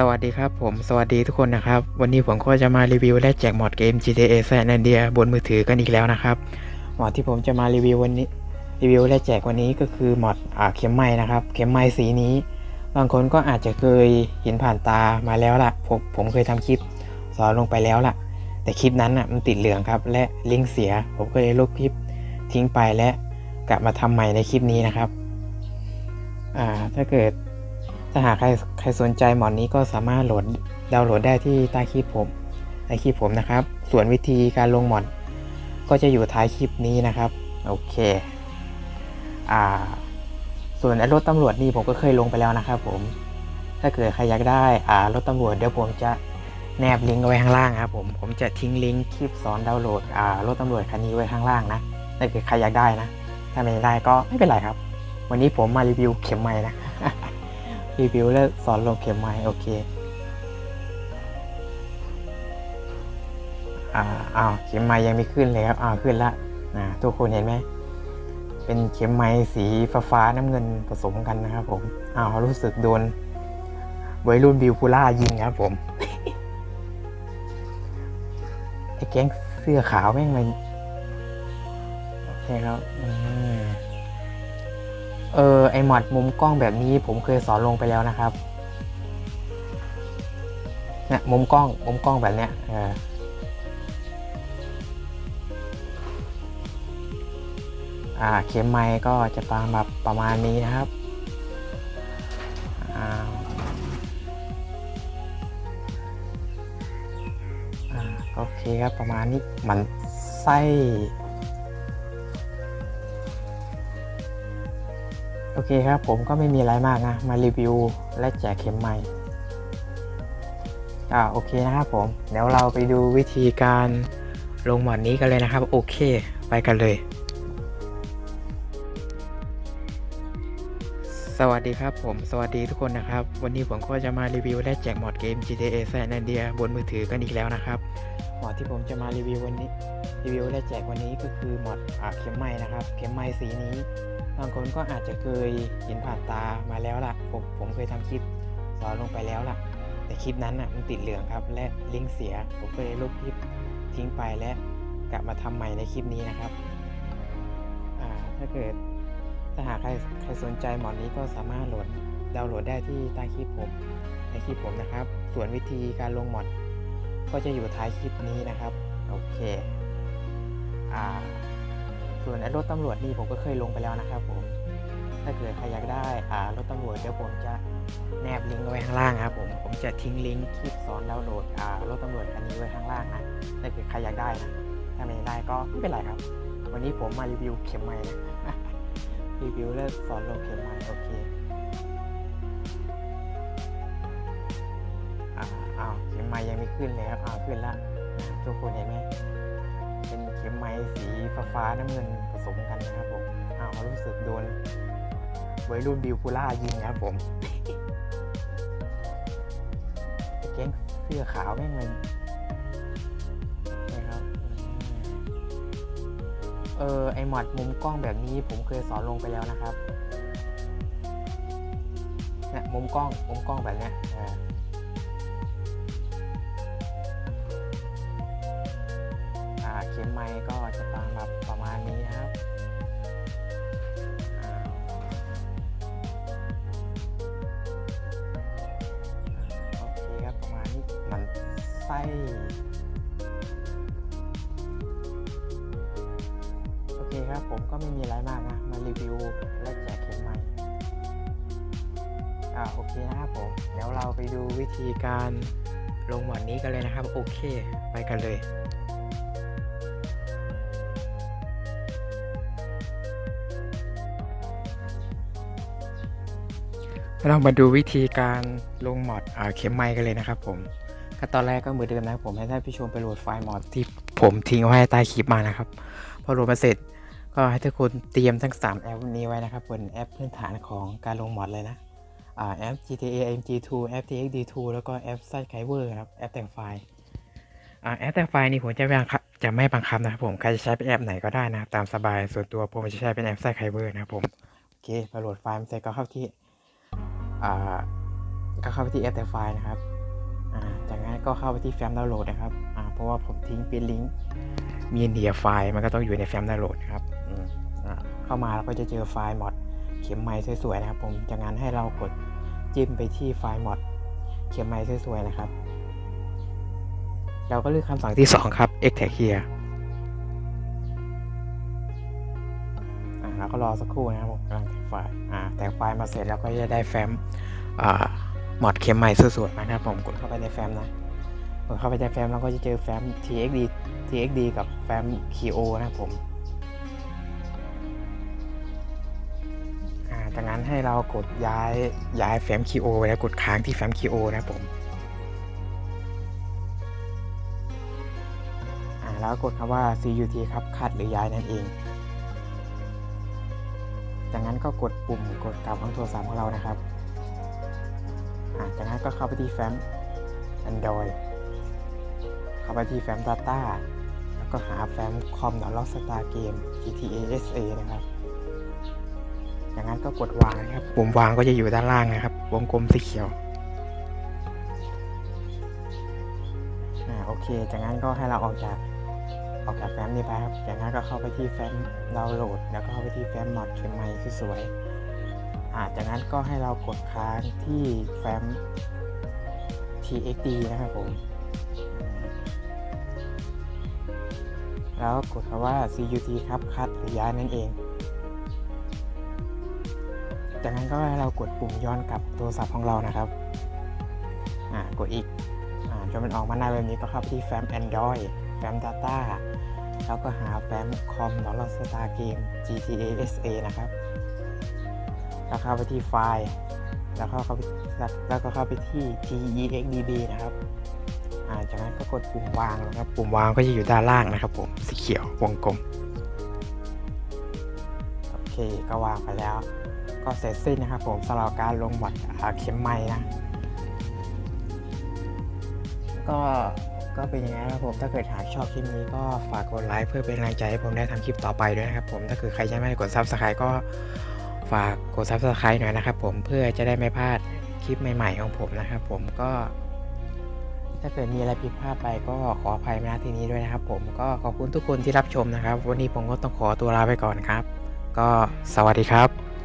สวัสดีครับผมสวัสดีทุกคนนะครับ วันนี้ผมก็จะมารีวิวและแจกมอดเกม GTA San Andreas บนมือถือกันอีกแล้วนะครับมอดที่ผมจะมารีวิววันนี้รีวิวและแจกวันนี้ก็คือมอดอ่าเข็มไม้นะครับ เข็มไม้สีนี้ บางคนก็อาจจะเคยเห็นผ่านตามาแล้วล่ะผมผมเคยทำคลิปสอนลงไปแล้วล่ะ แต่คลิปนั้นอะมันติดเหลืองครับ และลิงก์เสีย ผมก็เลยลบคลิปทิ้งไปและกลับมาทำใหม่ในคลิปนี้นะครับอ่าถ้าเกิด ถ้าหากใครใครสนใจหมอนนี้ก็สามารถโหลดดาวน์โหลดได้ที่ใต้คลิปผมในคลิปผมนะครับ ส่วนวิธีการลงหมอนก็จะอยู่ท้ายคลิปนี้นะครับโอเคอ่าส่วนรถตำรวจนี่ผมก็เคยลงไปแล้วนะครับผม ถ้าเกิดใครอยากได้อ่ารถตำรวจเดี๋ยวผมจะแนบลิงก์ไว้ข้างล่างครับผม ผมจะทิ้งลิงก์คลิปสอนดาวน์โหลดอ่ารถตำรวจคันนี้ไว้ข้างล่างนะถ้าเกิดใครอยากได้นะ ถ้าไม่ได้ก็ไม่เป็นไรครับ วันนี้ผมมารีวิวเข็มไม้นะ รีวิวและสอนลงเข็มไม้โอเค อ่าอ้าวเข็มไม้ยังไม่ขึ้นเลยครับอ้าวขึ้นละอ่าทุกคนเห็นไหมเป็นเข็มไม้สีฟ้าฟ้าๆน้ำเงินผสมกันนะครับผมอ้าวรู้สึกโดนวัยรุ่นบิวพูล่ายิงครับผมไอ้แก๊งเสื้อขาวแม่งมันโอเคครับ เออไอหมอดมุมกล้องแบบนี้ผมเคยสอนลงไปแล้วนะครับเนี่ยมุมกล้องมุมกล้องแบบเนี้ยเอออ่าเข็มไม้ก็จะประมาณประมาณนี้นะครับอ่าอ่าโอเคครับประมาณนี้มันไส้ โอเคครับผมก็ไม่มีอะไรมากนะ มารีวิวและแจกเข็มใหม่อ่าโอเคนะครับผม เดี๋ยวเราไปดูวิธีการลงหมอดนี้กันเลยนะครับ โอเค ไปกันเลย สวัสดีครับผม สวัสดีทุกคนนะครับ วันนี้ผมก็จะมารีวิวและแจกหมอดเกม GTA San Andreas บนมือถือกันอีกแล้วนะครับ หมอดที่ผมจะมารีวิววันนี้ รีวิวและแจกวันนี้ก็คือหมอดอ่าเข็มไม้นะครับ เข็มไม้สีนี้ บางคนก็อาจจะเคยเห็นผ่านตามาแล้วล่ะ ผมผมเคยทำคลิปสอนลงไปแล้วล่ะ แต่คลิปนั้นอะมันติดเหลืองครับ และลิงก์เสีย ผมก็เลยลบคลิปทิ้งไปและกลับมาทำใหม่ในคลิปนี้นะครับ ถ้าเกิดถ้าหากใครใครสนใจหมอนนี้ก็สามารถโหลดดาวน์โหลดได้ที่ใต้คลิปผมในคลิปผมนะครับ ส่วนวิธีการลงหมอนก็จะอยู่ท้ายคลิปนี้นะครับ โอเค อ่า ส่วนรถตำรวจนี่ผมก็เคยลงไปแล้วนะครับผม ถ้าเกิดใครอยากได้อ่ารถตำรวจเดี๋ยวผมจะแนบลิงก์ไว้ข้างล่างครับผมผมจะทิ้งลิงก์คลิปสอนดาวน์โหลดอ่ารถตำรวจคันนี้ไว้ข้างล่างนะถ้าเกิดใครอยากได้นะถ้าไม่ได้ก็ไม่เป็นไรครับ วันนี้ผมมารีวิวเข็มไม้นะรีวิวและสอนลงเข็มไม้โอเคอ้าวเข็มไม้ยังไม่ขึ้นเลยครับอ้าวขึ้นละทุกคนเห็นไหม มไม้สีฟ้าฟาน้ำเงินผสมกันนะครับผมอ้าวรู้สึกโดนวัยรุ่นบิวพูล่ายิงครับผมไอ้แก๊งเสื้อขาวแม่งมันนะครับ เออไอหมอดมุมกล้องแบบนี้ผมเคยสอนลงไปแล้วนะครับเนี่ยมุมกล้องมุมกล้องแบบเนี้ย เอออ่าเข็มไม้ก็จะตามแบบประมาณนี้นะครับโอเคครับประมาณนี้มันไส้โอเคครับผมก็ไม่มีอะไรมากนะ มารีวิวและแจกเข็มไม้อ่าโอเคนะครับผมเดี๋ยวเราไปดูวิธีการลงหมวดนี้กันเลยนะครับ โอเค ไปกันเลย เรามาดูวิธีการลงมอดอ่าเข็มไม้กันเลยนะครับผมก็ตอนแรกก็เหมือนเดิมนะครับผมให้ท่านผู้ชมไปโหลดไฟล์มอดที่ผมทิ้งไว้ใต้คลิปมานะครับ พอโหลดมาเสร็จก็ให้ทุกคนเตรียมทั้ง 3 แอปนี้ไว้นะครับบนแอปพื้นฐานของการลงมอดเลยนะอแอป GTA MG2 แอป TXD2 แล้วก็แอป s i d e k i v e r ครับแอปแต่งไฟล์แอปแต่งไฟล์นี่ผมจะไม่บังคับจะไม่บังคับนะครับผมใครจะใช้เป็นแอปไหนก็ได้นะตามสบายส่วนตัวผมจะใช้เป็นแอป s i d e k i v e r นะครับผมโอเคพอโหลดไฟล์เสร็จก็เข้าที่ ก็เข้าไปที่แอปแต่ไฟล์นะครับจากนั้นก็เข้าไปที่แฟ้มดาวน์โหลดนะครับเพราะว่าผมทิ้งเป็นลิงก์มีเดียไฟล์มันก็ต้องอยู่ในแฟ้มดาวน์โหลดนะครับเข้ามาเราก็จะเจอไฟล์มอดเข็มไม้สวยๆนะครับ ผมจากนั้นให้เรากดจิ้มไปที่ไฟล์มอดเข็มไม้สวยๆนะครับ เราก็เลือกคำสั่งที่ 2 ครับ extract here แล้วก็รอสักครู่นะครับผมกำลังแต่ง ไฟล์อ่าแต่งไฟล์มาเสร็จแล้วก็จะได้แฟ้มอ่าหมอดเข็มใหม่สวยๆนะครับผมกดเข้าไปในแฟ้มนะกดเข้าไปในแฟ้มแล้วก็จะเจอแฟ้ม txd txd กับแฟ้ม keo นะครับผมจากนั้นให้เรากดย้ายย้ายแฟ้ม keo แล้วกดค้างที่แฟ้ม keo นะครับผมแล้วกดคำว่า cut ครับคัดหรือย้ายนั่นเอง จากนั้นก็กดปุ่มกดกลับของโทรศัพท์ของเรานะครับจากนั้นก็เข้าไปที่แฟ้ม Android เข้าไปที่แฟ้ม Data แล้วก็หาแฟ้ม com d o w n l o a d Star Game GTA SA นะครับจากนั้นก็กดวางนะครับ ปุ่มวางก็จะอยู่ด้านล่างนะครับ วงกลมสีเขียวอ่าโอเค จากนั้นก็ให้เราออกจาก ออกจากแฟ้มนี้ไปครับ จากนั้นก็เข้าไปที่แฟ้มดาวน์โหลด แล้วก็เข้าไปที่แฟ้มมอดเข็มไม้ที่สวยๆจากนั้นก็ให้เรากดค้างที่แฟ้ม txd นะครับผม แล้วกดคำว่า cut ครับคัดหรือย้ายนั่นเอง จากนั้นก็ให้เรากดปุ่มย้อนกลับโทรศัพท์ของเรานะครับอ่ากดอีกอ่าจนมันออกมาหน้าแบบนี้ก็เข้าไปที่แฟ้ม Android แฟ้ม Data แล้วก็หาแฟ้ม com d o w n l o a d Star Game GTA SA นะครับแล้วเข้าไปที่ไฟล์ แล้วก็เข้าไปแล้วก็เข้าไปที่ TEXDB นะครับจากนั้นก็กดปุ่มวางนะครับ ปุ่มวางก็จะอยู่ด้านล่างนะครับผม สีเขียววงกลม โอเค ก็วางไปแล้ว ก็เสร็จสิ้นนะครับผมสำหรับการลงบอดอ่าเข็มไม้นะ ก็ ก็เป็นอยังไงครับผม ถ้าเกิดหากชอบคลิปนี้ก็ฝากกดไลค์เพื่อเป็นกำลังใจให้ผมได้ทำคลิปต่อไปด้วยนะครับผม ถ้าเกิดใครยังไม่กด Subscribe ก็ฝากกด Subscribe หน่อยนะครับผมเพื่อจะได้ไม่พลาดคลิปใหม่ๆของผมนะครับผมก็ ถ้าเกิดมีอะไรผิดพลาดไปก็ขออภัยมาณที่นี้ด้วยนะครับผมก็ขอบคุณทุกคนที่รับชมนะครับ วันนี้ผมก็ต้องขอตัวลาไปก่อนครับ ก็สวัสดีครับ